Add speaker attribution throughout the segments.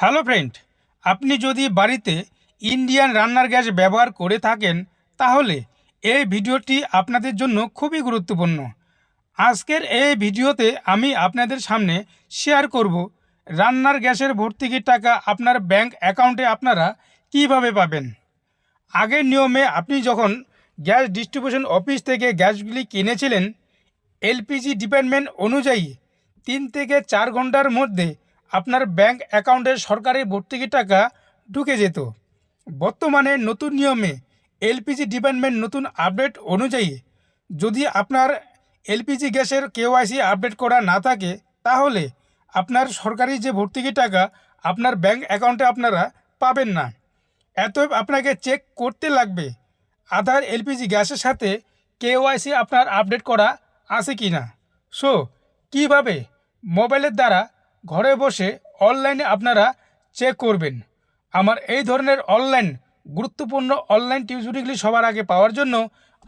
Speaker 1: Hello friend, আপনি যদি বাড়িতে ইন্ডিয়ান রান্নার গ্যাস ব্যবহার করে থাকেন, তাহলে এই ভিডিওটি আপনাদের জন্য খুবই গুরুত্বপূর্ণ। আজকের এই ভিডিওতে আমি আপনাদের সামনে শেয়ার করব রান্নার গ্যাসের ভর্তুকির টাকা আপনার ব্যাংক অ্যাকাউন্টে আপনারা কীভাবে পাবেন। আগের নিয়মে আপনি যখন গ্যাস ডিস্ট্রিবিউশন অফিস থেকে গ্যাসগুলি কিনেছিলেন, এলপিজি ডিপার্টমেন্ট অনুযায়ী তিন থেকে চার ঘণ্টার মধ্যে আপনার ব্যাংক অ্যাকাউন্টে সরকারি ভর্তুকি টাকা ঢুকে যেত। বর্তমানে নতুন নিয়মে এলপিজি ডিপার্টমেন্ট নতুন আপডেট অনুযায়ী যদি আপনার এলপিজি গ্যাসের কেওয়াইসি আপডেট করা না থাকে, তাহলে আপনার সরকারি যে ভর্তুকি টাকা আপনার ব্যাংক অ্যাকাউন্টে আপনারা পাবেন না। এতএব আপনাকে চেক করতে লাগবে, আধার এলপিজি গ্যাসের সাথে কেওয়াইসি আপনার আপডেট করা আছে কি না সো, কীভাবে? মোবাইলের দ্বারা ঘরে বসে অনলাইনে আপনারা চেক করবেন। আমার এই ধরনের অনলাইন গুরুত্বপূর্ণ অনলাইন টিউটোরিয়ালগুলি সবার আগে পাওয়ার জন্য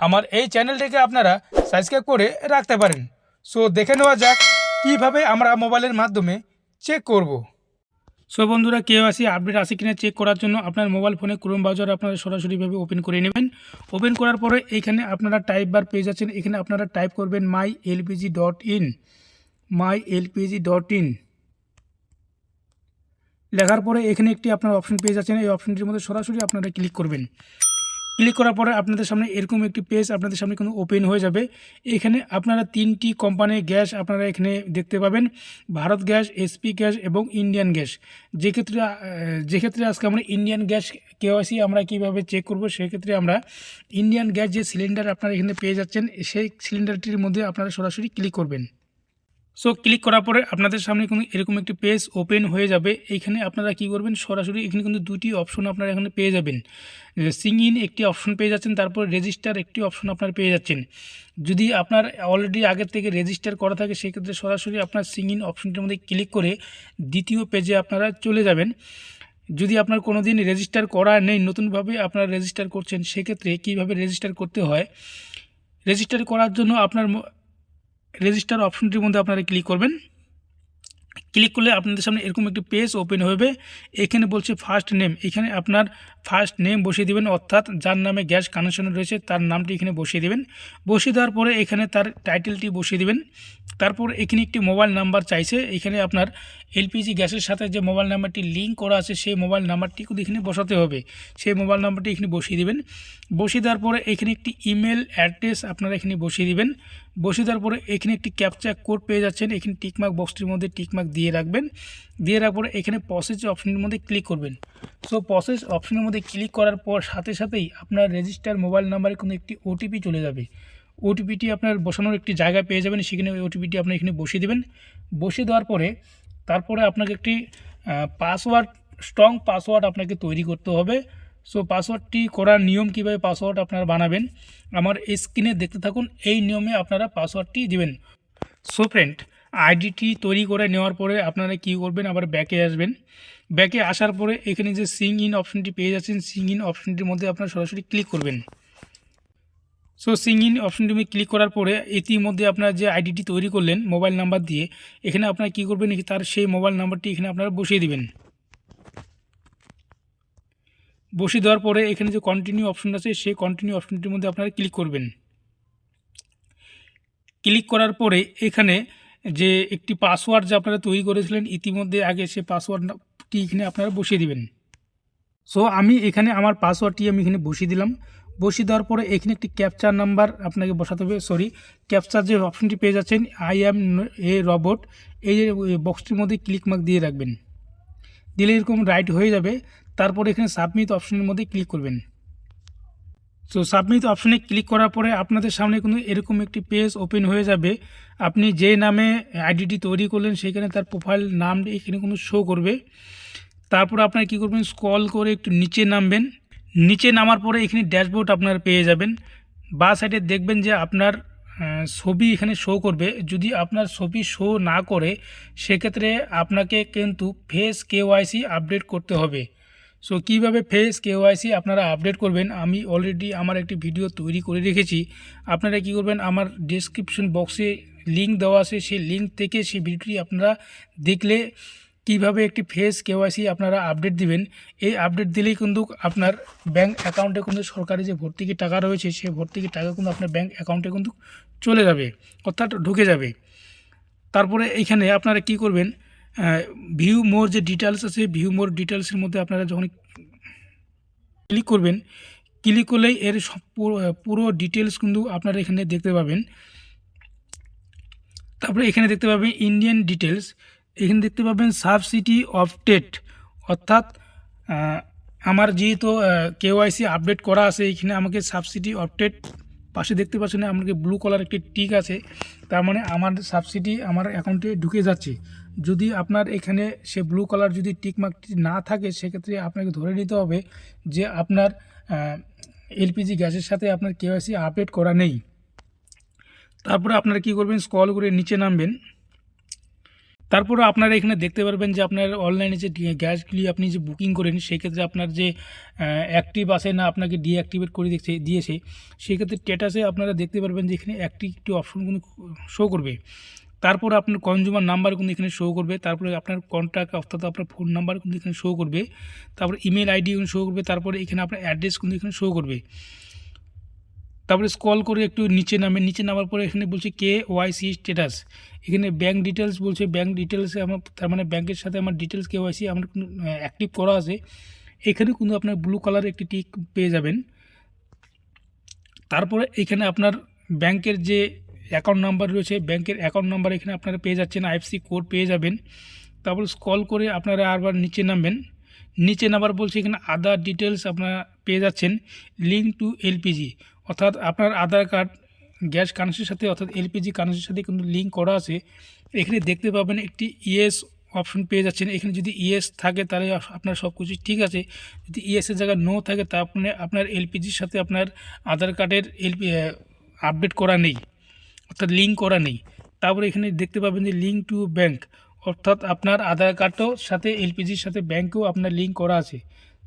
Speaker 1: আমার এই চ্যানেলটিকে আপনারা সাবস্ক্রাইব করে রাখতে পারেন। সো দেখে নেওয়া যাক কীভাবে আমরা মোবাইলের মাধ্যমে চেক করব। সো বন্ধুরা কেওয়াইসি আপডেট আছে কিনা চেক করার জন্য আপনার মোবাইল ফোনে ক্রোম ব্রাউজার আপনারা সরাসরিভাবে ওপেন করে নেবেন। ওপেন করার পরে এখানে আপনারা টাইপ বার পেজ আছেন, এখানে আপনারা টাইপ করবেন my LPG dot in my LPG dot in লেখার পরে এখানে একটি আপনার অপশন পেজ আছেন এই অপশনটির মধ্যে সরাসরি আপনারা ক্লিক করবেন। ক্লিক করার পরে আপনাদের সামনে এরকম একটি পেজ আপনাদের সামনে কিন্তু ওপেন হয়ে যাবে। এখানে আপনারা তিনটি কোম্পানির গ্যাস আপনারা এখানে দেখতে পাবেন। ভারত গ্যাস এসপি গ্যাস এবং ইন্ডিয়ান গ্যাস যে ক্ষেত্রে যে ক্ষেত্রে আজকে আমরা ইন্ডিয়ান গ্যাস কেওয়াইসি আমরা কীভাবে চেক করব, সেক্ষেত্রে আমরা ইন্ডিয়ান গ্যাস যে সিলিন্ডার আপনারা এখানে পেয়ে যাচ্ছেন, সেই সিলিন্ডারটির মধ্যে আপনারা সরাসরি ক্লিক করবেন। সো ক্লিক করার পরে আপনাদের সামনে কিন্তু এরকম একটি পেজ ওপেন হয়ে যাবে। এইখানে আপনারা কি করবেন? সরাসরি এখানে কিন্তু দুটি অপশন আপনারা এখানে পেয়ে যাবেন। সিং ইন একটি অপশন পেয়ে যাচ্ছেন, তারপর রেজিস্টার একটি অপশন আপনারা পেয়ে যাচ্ছেন। যদি আপনার অলরেডি আগের থেকে রেজিস্টার করা থাকে, সেক্ষেত্রে সরাসরি আপনার সিং ইন অপশনটির মধ্যে ক্লিক করে দ্বিতীয় পেজে আপনারা চলে যাবেন। যদি আপনার কোনো দিন রেজিস্টার করা নেই, নতুনভাবে আপনারা রেজিস্টার করছেন, সেক্ষেত্রে কীভাবে রেজিস্টার করতে হয়? রেজিস্টার করার জন্য আপনার রেজিস্টার অপশনটির মধ্যে আপনারা ক্লিক করবেন। ক্লিক করলে আপনাদের সামনে এরকম একটি পেজ ওপেন হবে। এখানে বলছে ফার্স্ট নেম এখানে আপনার ফার্স্ট নেম বসিয়ে দেবেন, অর্থাৎ যার নামে গ্যাস কানেকশন রয়েছে, তার নামটি এখানে বসিয়ে দেবেন। বসিয়ে দেওয়ার পরে এখানে তার টাইটেলটি বসিয়ে দেবেন। তারপর এখানে একটি মোবাইল নাম্বার চাইছে। এখানে আপনার এলপিজি গ্যাসের সাথে যে মোবাইল নাম্বারটি লিঙ্ক করা আছে, সেই মোবাইল নাম্বারটি কিন্তু এখানে বসাতে হবে। সেই মোবাইল নাম্বারটি এখানে বসিয়ে দেবেন। বসিয়ে দেওয়ার পরে এখানে একটি ইমেল অ্যাড্রেস আপনারা এখানে বসিয়ে দিবেন। বসিয়ে দেওয়ার পরে এখানে একটি ক্যাপচা কোড পেয়ে যাচ্ছেন। এখানে টিকমার্ক বক্সটির মধ্যে টিকমার্ক দিয়ে রাখবেন। দিয়ে রাখার পরে এখানে প্রসেস অপশনের মধ্যে ক্লিক করবেন। সো প্রসেস অপশনের মধ্যে ক্লিক করার পর সাথে সাথেই আপনার রেজিস্টার মোবাইল নাম্বারে কোনো একটি ওটিপি চলে যাবে। ওটিপিটি আপনার বসানোর একটি জায়গা পেয়ে যাবেন। সেখানে ওই ওটিপিটি আপনি এখানে বসিয়ে দেবেন। বসিয়ে দেওয়ার পরে তারপরে আপনাকে একটি পাসওয়ার্ড স্ট্রং পাসওয়ার্ড আপনাকে তৈরি করতে হবে। সো পাসওয়ার্ডটি করার নিয়ম কীভাবে পাসওয়ার্ড আপনারা বানাবেন, আমার স্ক্রিনে দেখতে থাকুন, এই নিয়মে আপনারা পাসওয়ার্ডটি দিবেন। সো ফ্রেন্ড আইডিটি তৈরি করে নেওয়ার পরে আপনারা কী করবেন, আবার ব্যাকে আসবেন। ব্যাকে আসার পরে এখানে যে সিং ইন অপশনটি পেয়ে যাচ্ছেন সিং ইন অপশনটির মধ্যে আপনারা সরাসরি ক্লিক করবেন। সো সিং ইন অপশনটি ক্লিক করার পরে ইতিমধ্যে আপনারা যে আইডিটি তৈরি করলেন মোবাইল নাম্বার দিয়ে, এখানে আপনারা কী করবেন তার সেই মোবাইল নাম্বারটি এখানে আপনারা বসিয়ে দিবেন। বসিয়ে দেওয়ার পরে এখানে যে কন্টিনিউ অপশন আছে, সেই কন্টিনিউ অপশনটির মধ্যে আপনারা ক্লিক করবেন। ক্লিক করার পরে এখানে যে একটি পাসওয়ার্ড যে আপনারা তৈরি করেছিলেন, ইতিমধ্যে আগে সে পাসওয়ার্ডটি এখানে আপনারা বসিয়ে দিবেন। সো আমি এখানে আমার পাসওয়ার্ডটি আমি এখানে বসিয়ে দিলাম। বসিয়ে দেওয়ার পরে এখানে একটি ক্যাপচার নাম্বার আপনাকে বসাতে হবে সরি ক্যাপচার যে অপশনটি পেয়ে যাচ্ছেন আই অ্যাম এ রবট এই বক্সটির মধ্যে ক্লিক মার্ক দিয়ে রাখবেন। দিলে এরকম রাইট হয়ে যাবে। তারপর এখানে সাবমিট অপশনের মধ্যে ক্লিক করবেন। সো সাবমিট অপশনে ক্লিক করার পরে আপনাদের সামনে কিন্তু এরকম একটি পেজ ওপেন হয়ে যাবে। আপনি যে নামে আইডিটি তৈরি করলেন, সেখানে তার প্রোফাইল নাম এখানে কোনো শো করবে। তারপর আপনার কী করবেন? স্ক্রল করে একটু নিচে নামবেন। নিচে নামার পরে এখানে ড্যাশবোর্ড আপনার পেয়ে যাবেন। বা সাইডে দেখবেন যে আপনার ছবি এখানে শো করবে। যদি আপনার ছবি শো না করে, সেক্ষেত্রে আপনাকে কিন্তু ফেস কেওয়াইসি আপডেট করতে হবে। সো কীভাবে ফেস কেওয়াইসি আপনারা আপডেট করবেন? আমি অলরেডি আমার একটি ভিডিও তৈরি করে রেখেছি। আপনারা কী করবেন? আমার ডিসক্রিপশন বক্সে লিঙ্ক দেওয়া আছে। সেই লিঙ্ক থেকে সেই ভিডিওটি আপনারা দেখলে কীভাবে একটি ফেস কেওয়াইসি আপনারা আপডেট দিবেন। এই আপডেট দিলেই কিন্তু আপনার ব্যাঙ্ক অ্যাকাউন্টে কিন্তু সরকারি যে ভর্তুকি টাকা রয়েছে, সেই ভর্তুকি টাকা কিন্তু আপনার ব্যাঙ্ক অ্যাকাউন্টে কিন্তু চলে যাবে, অর্থাৎ ঢুকে যাবে। তারপরে এইখানে আপনারা কি করবেন? ভিউ মোর যে ডিটেলস আছে ভিউ মোর ডিটেলসের মধ্যে আপনারা যখন ক্লিক করবেন ক্লিক করলেই এর সব পুরো ডিটেলস কিন্তু আপনারা এখানে দেখতে পাবেন। তারপরে এখানে দেখতে পাবেন ইন্ডিয়ান ডিটেলস এখানে দেখতে পাবেন সাবসিডি অফ টেট অর্থাৎ আমার যেহেতু কেওয়াইসি আপডেট করা আছে, এখানে আমাকে সাবসিডি অফ টেট পাশে দেখতে পাচ্ছেন আমাকে ব্লু কালার একটি টিক আছে। তার মানে আমার সাবসিডি আমার অ্যাকাউন্টে ঢুকে যাচ্ছে। যদি আপনার এখানে সে ব্লু কালার যদি টিকমার্কটি না থাকে, সেক্ষেত্রে আপনাকে ধরে নিতে হবে যে আপনার এলপিজি গ্যাসের সাথে আপনার কেওয়াইসি আপডেট করা নেই। তারপরে আপনারা কি করবেন? স্ক্রল করে নিচে নামবেন। তারপরে আপনারা এখানে দেখতে পারবেন যে আপনার অনলাইনে যে গ্যাসগুলি আপনি যে বুকিং করেন, সেক্ষেত্রে আপনার যে অ্যাক্টিভ আছে না আপনাকে ডিঅ্যাক্টিভেট করে দেখছে দিয়েছে, সেক্ষেত্রে স্ট্যাটাসে আপনারা দেখতে পারবেন যে এখানে একটি একটি অপশন কিন্তু শো করবে। তারপর আপনার কনজিউমার নাম্বার কিন্তু এখানে শো করবে, তারপরে আপনার কন্ট্যাক্ট অর্থাৎ আপনার ফোন নাম্বার কিন্তু এখানে শো করবে, তারপরে ইমেল আইডি শো করবে, তারপরে এখানে আপনার অ্যাড্রেস কিন্তু এখানে শো করবে। তারপরে স্কল করে একটু নিচে নামে, নিচে নামার পরে এখানে বলছে কে ওয়াইসি স্ট্যাটাস এখানে ব্যাঙ্ক ডিটেলস বলছে ব্যাঙ্ক ডিটেলসে আমার, তার মানে ব্যাংকের সাথে আমার ডিটেলস কে ওয়াইসি আমার অ্যাক্টিভ করা আছে। এখানে কিন্তু আপনার ব্লু কালার একটি টিক পেয়ে যাবেন। তারপরে এখানে আপনার ব্যাংকের যে অ্যাকাউন্ট নাম্বার রয়েছে ব্যাংকের অ্যাকাউন্ট নাম্বার এখানে আপনারা পেয়ে যাচ্ছেন আইএফসি কোড পেয়ে যাবেন। তারপর স্কল করে আপনারা আবার নিচে নামবেন। নিচে নামার বলছে এখানে আদার ডিটেলস আপনারা পেয়ে যাচ্ছেন লিঙ্ক টু এলপিজি অর্থাৎ আপনার আধার কার্ড, গ্যাস কানেকশনের সাথে অর্থাৎ এলপিজি কানেকশনের সাথে কিন্তু লিঙ্ক করা আছে। এখানে দেখতে পাবেন একটি ইএস অপশন পেয়ে যাচ্ছেন। এখানে যদি ইএস থাকে তাহলে আপনার সব কিছু ঠিক আছে। যদি ইএসের জায়গায় নো থাকে তা আপনি, আপনার এলপিজির সাথে আপনার আধার কার্ডের এলপি আপডেট করা নেই। অর্থাৎ লিঙ্ক করা নেই। তারপরে এখানে দেখতে পাবেন যে লিঙ্ক টু ব্যাংক অর্থাৎ আপনার আধার কার্ডও সাথে এলপিজির সাথে ব্যাংকেও আপনার লিঙ্ক করা আছে।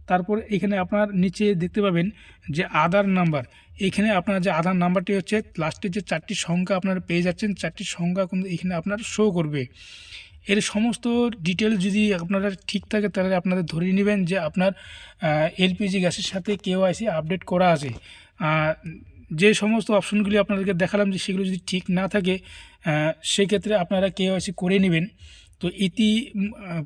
Speaker 1: তারপর এখানে আপনার নিচে দেখতে পাবেন যে আধার নাম্বার। এখানে আপনার যে আধার নাম্বারটি হচ্ছে লাস্টের যে চারটি সংখ্যা আপনারা পেয়ে যাচ্ছেন, চারটি সংখ্যা কিন্তু এখানে আপনার শো করবে। এর সমস্ত ডিটেলস যদি আপনারা ঠিক থাকে, তাহলে আপনাদের ধরে নেবেন যে আপনার এলপিজি গ্যাসের সাথে কেওআইসি আপডেট করা আছে। যে সমস্ত অপশনগুলি আপনাদেরকে দেখালাম যে সেগুলো যদি ঠিক না থাকে সেক্ষেত্রে আপনারা কেওআইসি করে নেবেন। তো ইতি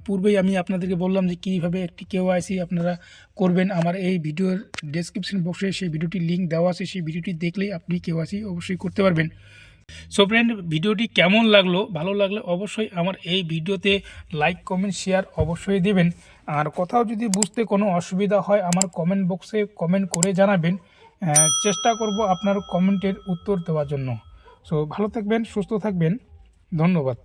Speaker 1: পূর্বেই আমি আপনাদেরকে বললাম যে কীভাবে একটি কেওআইসি আপনারা করবেন। আমার এই ভিডিওর ডেসক্রিপশন বক্সে সেই ভিডিওটির লিঙ্ক দেওয়া আছে, সেই ভিডিওটি দেখলেই আপনি কেওআইসি অবশ্যই করতে পারবেন। সো ফ্রেন্ড ভিডিওটি কেমন লাগল, ভালো লাগলে অবশ্যই আমার এই ভিডিওতে লাইক কমেন্ট শেয়ার অবশ্যই দেবেন। আর কোথাও যদি বুঝতে কোনো অসুবিধা হয়, আমার কমেন্ট বক্সে কমেন্ট করে জানাবেন। চেষ্টা করব আপনার কমেন্টের উত্তর দেওয়ার জন্য। সো ভালো থাকবেন, সুস্থ থাকবেন। ধন্যবাদ।